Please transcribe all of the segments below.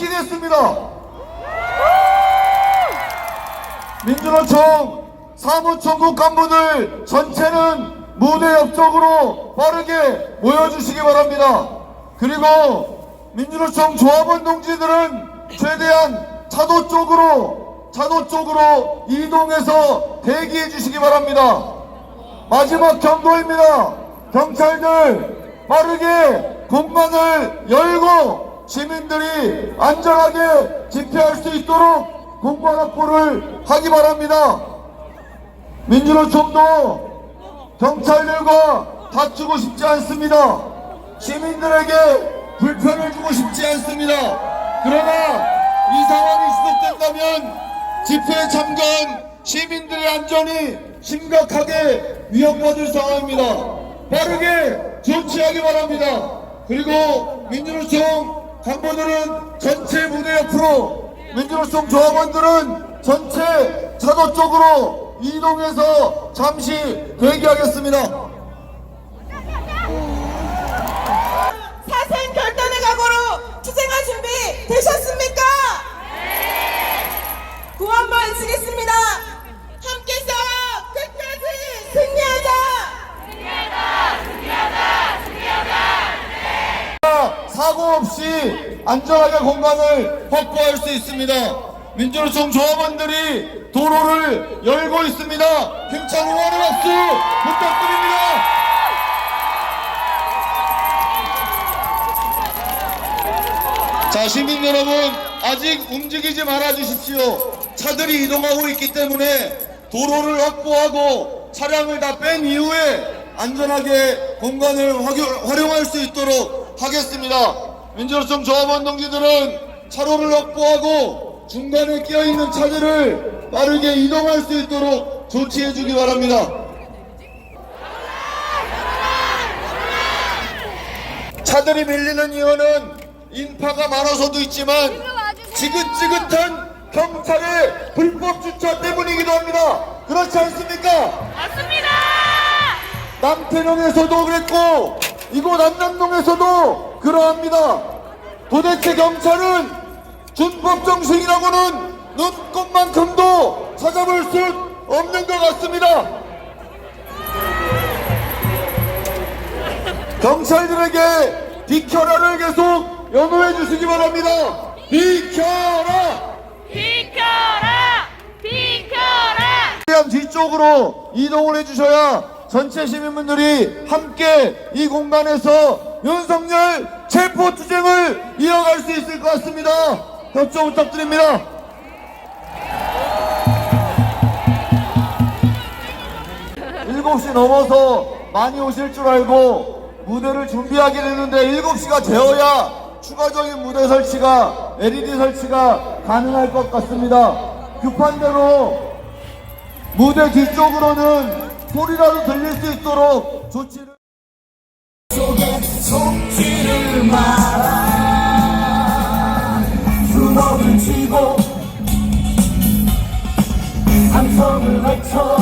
지키겠습니다. 민주노총 사무총국 간부들 전체는 무대 옆쪽으로 빠르게 모여주시기 바랍니다. 그리고 민주노총 조합원 동지들은 최대한 차도 쪽으로 차도 쪽으로 이동해서 대기해 주시기 바랍니다. 마지막 경고입니다. 경찰들 빠르게 공간을 열고 시민들이 안전하게 집회할 수 있도록 공간 확보를 하기 바랍니다. 민주노총도 경찰들과 다투고 싶지 않습니다. 시민들에게 불편을 주고 싶지 않습니다. 그러나 이 상황이 지속된다면 집회에 참가한 시민들의 안전이 심각하게 위협받을 상황입니다. 빠르게 조치하기 바랍니다. 그리고 민주노총 간부들은 전체 무대 옆으로 민주노총 조합원들은 전체 차도 쪽으로 이동해서 잠시 대기하겠습니다. 없이 안전하게 공간을 확보할 수 있습니다. 민주노총 조합원들이 도로를 열고 있습니다. 힘찬 응원의 박수 부탁드립니다. 자, 시민 여러분, 아직 움직이지 말아 주십시오. 차들이 이동하고 있기 때문에 도로를 확보하고 차량을 다 뺀 이후에 안전하게 공간을 활용- 활용할 수 있도록 하겠습니다. 민주노총 조합원 동지들은 차로를 확보하고 중간에 끼어 있는 차들을 빠르게 이동할 수 있도록 조치해 주기 바랍니다. 차들이 밀리는 이유는 인파가 많아서도 있지만 지긋지긋한 경찰의 불법 주차 때문이기도 합니다. 그렇지 않습니까? 맞습니다 남태령에서도 그랬고 이곳 안남동에서도 그러합니다. 도대체 경찰은 준법 정신이라고는 눈꽃만큼도 찾아볼 수 없는 것 같습니다. 경찰들에게 비켜라를 계속 연호해 주시기 바랍니다. 비켜라! 비켜라 비켜라 뒤쪽으로 이동을 해주셔야 전체 시민분들이 함께 이 공간에서 윤석열 체포 투쟁을 이어갈 수 있을 것 같습니다. 협조 부탁드립니다. 일곱 시 넘어서 많이 오실 줄 알고 무대를 준비하게 됐는데 일곱 시가 되어야 추가적인 무대 설치가 LED 설치가 가능할 것 같습니다. 급한 대로 무대 뒤쪽으로는 소리라도 들릴 수 있도록 조치를 주먹을 쥐고 함성을 외쳐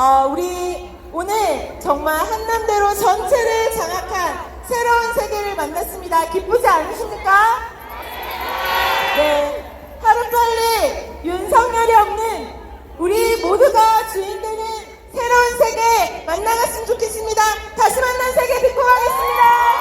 어, 우리 오늘 정말 한남대로 전체를 장악한 새로운 세계를 만났습니다. 기쁘지 않으십니까? 네. 하루빨리 윤석열이 없는 우리 모두가 주인 되는 새로운 세계 만나갔으면 좋겠습니다. 다시 만난 세계 듣고 가겠습니다.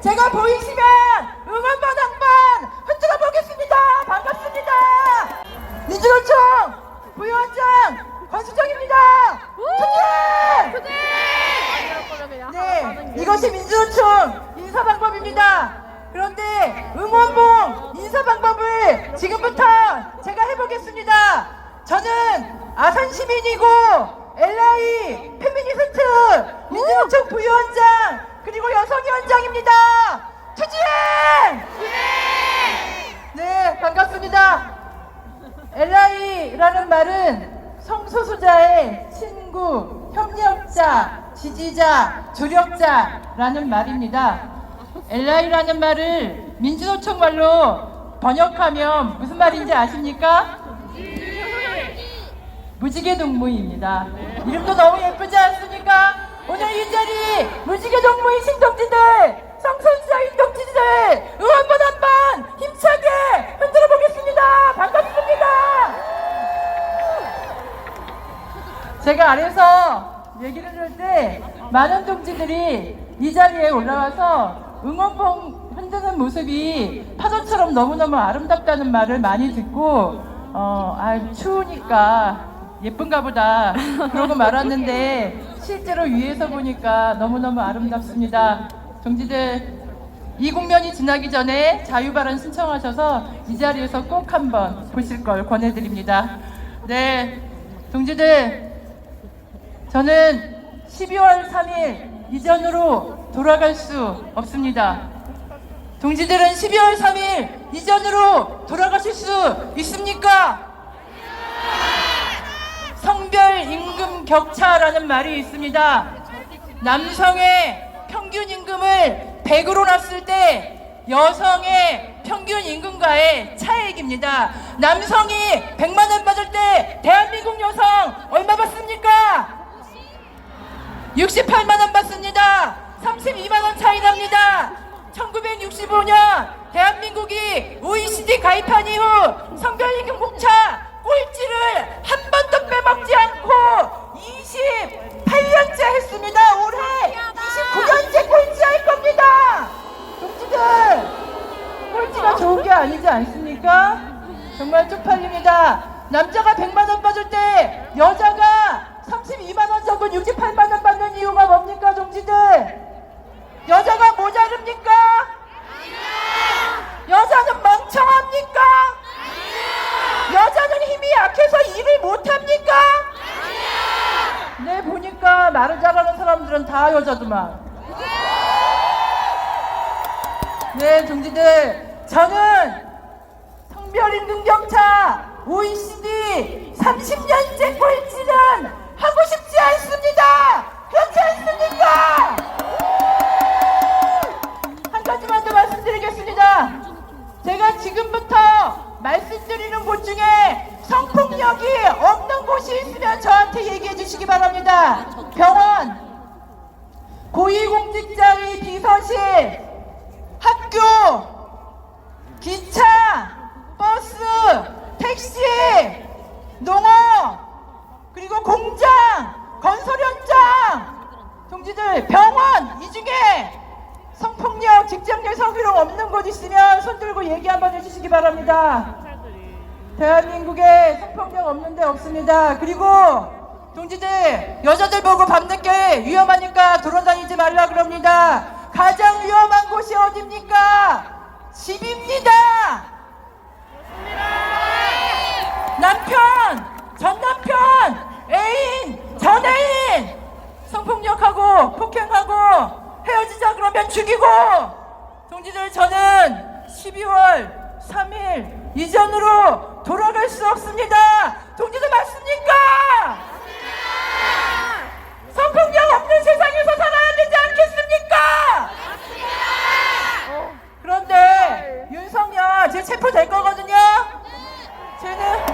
제가 보이시면 응원번 한번 흔들어 보겠습니다. 반갑습니다. 민주노총 부위원장 권수정입니다. 투쟁! 네, 이것이 민주노총 인사 방법입니다. 그런데 응원봉 인사 방법을 지금부터 제가 해보겠습니다. 저는 아산 시민이고 LI 페미니스트 민주노총 부위원장 그리고 여성위원장입니다. 투쟁! 네, 반갑습니다. LI라는 말은 성소수자의 친구, 협력자, 지지자, 조력자라는 말입니다. LI라는 말을 민주노총 말로 번역하면 무슨 말인지 아십니까? 무지개 동무입니다. 이름도 너무 예쁘지 않습니까? 오늘 이 자리 무지개 동무이신 동지들, 성소수자인 동지들 응원번 한번 힘차게 흔들어 보겠습니다. 반갑습니다. 제가 아래서 얘기를 할 때 많은 동지들이 이 자리에 올라와서 응원봉 흔드는 모습이 파도처럼 너무너무 아름답다는 말을 많이 듣고 어, 아, 추우니까 예쁜가 보다 그러고 말았는데 실제로 위에서 보니까 너무너무 아름답습니다. 동지들 이 국면이 지나기 전에 자유발언 신청하셔서 이 자리에서 꼭 한번 보실 걸 권해드립니다. 네, 동지들 저는 12월 3일 이전으로 돌아갈 수 없습니다. 동지들은 12월 3일 이전으로 돌아가실 수 있습니까? 성별 임금 격차라는 말이 있습니다. 남성의 평균 임금을 100으로 놨을 때 여성의 평균 임금과의 차액입니다. 남성이 100만 원 받을 때 대한민국 여성 얼마 받습니까? 68만 원 받습니다. 32만 원 차이 납니다. 1965년 대한민국이 OECD 가입한 이후 성별 임금 공차 꼴찌를 한 번도 빼먹지 않고 28년째 했습니다. 올해 29년째 꼴찌 할 겁니다. 동지들 꼴찌가 좋은 게 아니지 않습니까? 정말 쪽팔립니다. 남자가 100만 원 받을 때 여자가 32만 원 적은 68만 원 받는 이유가 뭡니까, 동지들? 여자가 모자릅니까? 여자는 멍청합니까? 여자는 힘이 약해서 일을 못합니까? 네, 보니까 말을 잘하는 사람들은 다 여자더만. 네, 동지들. 저는 성별임금 격차 OECD 30년째 꼴찌는 하고 싶지 않습니다. 않습니까? 한 가지만 더 말씀드리겠습니다. 제가 지금부터 말씀드리는 곳 중에 성폭력이 없는 곳이 있으면 저한테 얘기해 주시기 바랍니다. 병원, 고위공직자의 비서실, 학교, 기차, 버스, 택시, 농업, 그리고 공장, 건설 현장, 동지들 병원 이 중에 성폭력, 직장내 성희롱 없는 곳 있으면 손 들고 얘기 한번 해주시기 바랍니다. 대한민국에 성폭력 없는데 없습니다. 그리고 동지들 여자들 보고 밤늦게 위험하니까 돌아다니지 말라 그럽니다. 가장 위험한 곳이 어딥니까? 집입니다. 남편, 전남편, 애인, 전애인 성폭력하고 폭행하고 헤어지자 그러면 죽이고 동지들 저는 12월 3일 이전으로 돌아갈 수 없습니다. 동지들 맞습니까? 성폭력 없는 세상에서 살아야 되지 않겠습니까? 그런데 윤석열 제 체포될 거거든요. 쟤는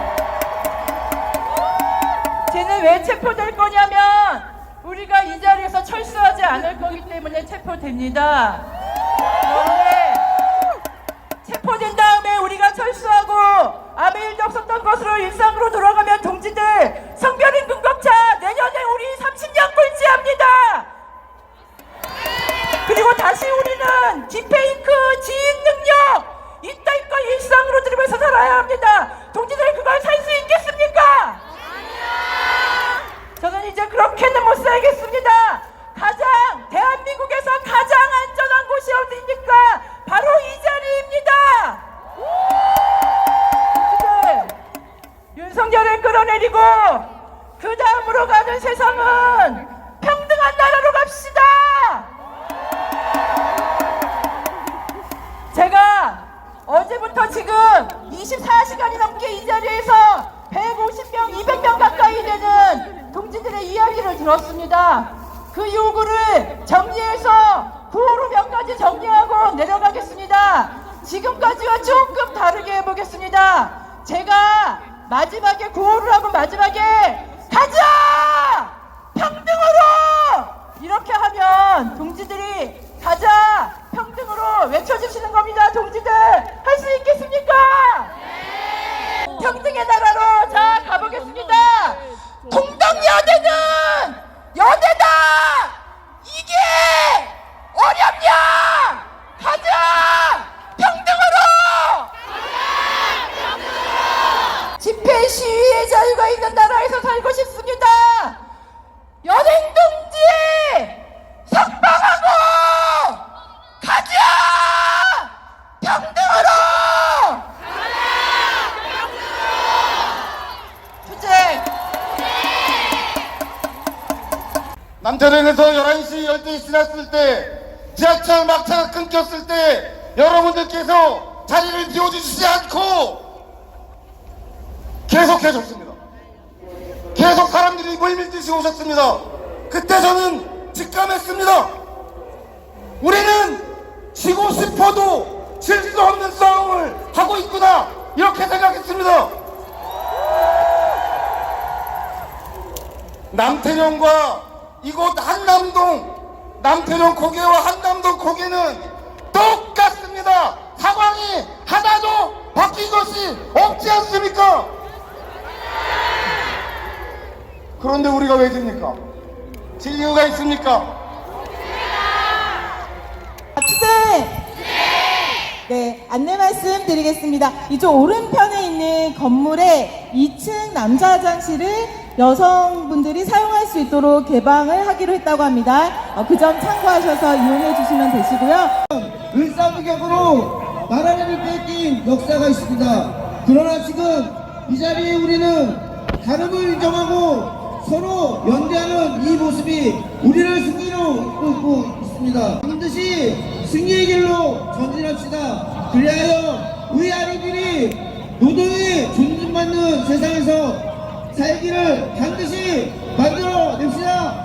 쟤는 왜 체포될 거냐면 우리가 이 자리에서 철수하지 않을 거기 때문에 체포됩니다. 남태령에서 11시 12시 지났을 때 지하철 막차가 끊겼을 때 여러분들께서 자리를 비워주시지 않고 계속 해줬습니다. 계속 사람들이 몰밀듯이 오셨습니다. 그때 저는 직감했습니다. 우리는 지고 싶어도 질 수 없는 싸움을 하고 있구나 이렇게 생각했습니다. 남태령과 이곳 한남동 남태령 고개와 한남동 고개는 똑같습니다. 상황이 하나도 바뀐 것이 없지 않습니까? 그런데 우리가 왜 집니까? 질 이유가 있습니까? 투쟁! 네, 안내 말씀 드리겠습니다. 이쪽 오른편에 있는 건물의 2층 남자 화장실을 여성분들이 사용할 수 있도록 개방을 하기로 했다고 합니다. 그점 참고하셔서 이용해 주시면 되시고요. 을사늑약으로 나라를 뺏긴 역사가 있습니다. 그러나 지금 이 자리에 우리는 다름을 인정하고 서로 연대하는 이 모습이 우리를 승리로 이끌고 있습니다. 반드시 승리의 길로 전진합시다. 그리하여 우리 아이들이 노동에 존중받는 세상에서 살기를 반드시 만들어 냅시다.